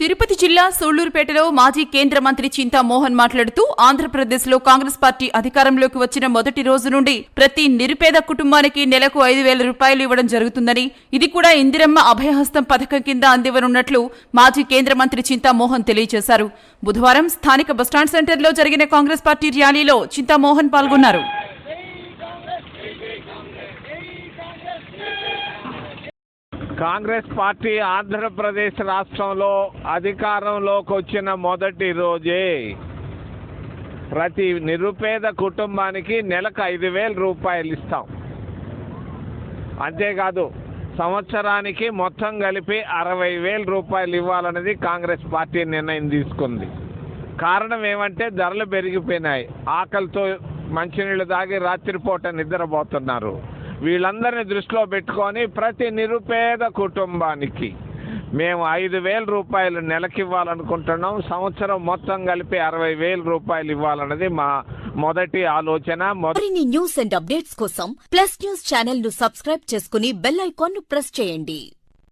తిరుపతి జిల్లా సూళ్ళూరుపేటలో మాజీ కేంద్ర మంత్రి చింతా మోహన్ మాట్లాడుతూ ఆంధ్రప్రదేశ్లో కాంగ్రెస్ పార్టీ అధికారంలోకి వచ్చిన మొదటి రోజు నుండి ప్రతి నిరుపేద కుటుంబానికి నెలకు ఐదు వేల రూపాయలు ఇవ్వడం జరుగుతుందని ఇది కూడా ఇందిరమ్మ అభయహస్తం పథకం కింద అందివనున్నట్లు మాజీ కేంద్ర మంత్రి చింతా మోహన్ తెలియజేశారు. బుధవారం స్థానిక బస్టాండ్ సెంటర్లో జరిగిన కాంగ్రెస్ పార్టీ ర్యాలీలో చింతామోహన్ పాల్గొన్నారు. కాంగ్రెస్ పార్టీ ఆంధ్రప్రదేశ్ రాష్ట్రంలో అధికారంలోకి వచ్చిన మొదటి రోజే. ప్రతి నిరుపేద కుటుంబానికి నెలకు ఐదు వేల రూపాయలు ఇస్తాం. అంతేకాదు సంవత్సరానికి మొత్తం కలిపి అరవై వేల రూపాయలు ఇవ్వాలన్నది కాంగ్రెస్ పార్టీ నిర్ణయం తీసుకుంది. కారణం ఏమంటే ధరలు పెరిగిపోయినాయి. ఆకలితో మంచినీళ్ళు తాగి రాత్రిపూట నిద్రపోతున్నారు. వీళ్ళందరినీ దృష్టిలో పెట్టుకొని ప్రతి నిరుపేద కుటుంబానికి మేము ఐదు వేల రూపాయలు నెలకి ఇవ్వాలనుకుంటున్నాం సంవత్సరం మొత్తం కలిపి అరవై వేల రూపాయలు ఇవ్వాలన్నది మా మొదటి ఆలోచన. మొదటి మరిన్ని న్యూస్ అండ్ అప్డేట్స్ కోసం ప్లస్ న్యూస్ ఛానల్ను సబ్స్క్రైబ్ చేసుకుని బెల్ ఐకాన్ను ప్రెస్ చేయండి.